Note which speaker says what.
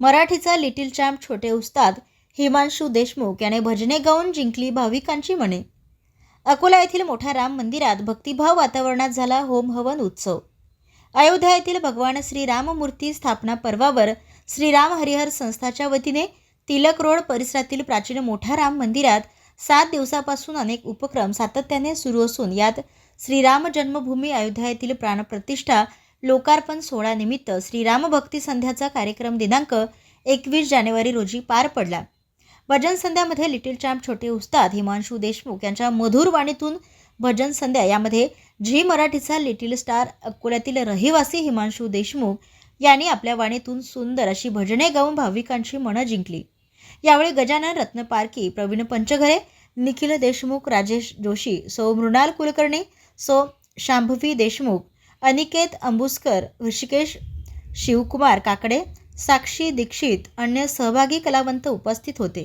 Speaker 1: मराठीचा little champ छोटे उस्ताद हिमांशू देशमुख याने भजने गाऊन जिंकली भाविकांची मने. अकोला येथील मोठ्या राम मंदिरात भक्तिभाव वातावरणात झाला होम हवन उत्सव. अयोध्या येथील भगवान श्रीराममूर्ती स्थापना पर्वावर श्रीराम हरिहर संस्थाच्या वतीने तिलक रोड परिसरातील प्राचीन मोठ्या राम मंदिरात सात दिवसापासून अनेक उपक्रम सातत्याने सुरू असून यात श्रीराम जन्मभूमी अयोध्या येथील प्राणप्रतिष्ठा लोकार्पण सोहळ्यानिमित्त श्रीराम भक्ती संध्याचा कार्यक्रम दिनांक एकवीस जानेवारी रोजी पार पडला. भजन संध्यामध्ये लिटिल चॅम्प छोटे उस्ताद हिमांशू देशमुख यांच्या मधुर वाणीतून भजन संध्या यामध्ये झी मराठीचा लिटिल स्टार अकोल्यातील रहिवासी हिमांशू देशमुख यांनी आपल्या वाणीतून सुंदर अशी भजने गाऊन भाविकांची मनं जिंकली. यावेळी गजानन रत्नपारकी प्रवीण पंचघरे निखिल देशमुख राजेश जोशी सौ मृणाल कुलकर्णी सौ शांभवी देशमुख अनिकेत अंबुस्कर ऋषिकेश शिवकुमार काकडे साक्षी दीक्षित अन्य सहभागी कलावंत उपस्थित होते.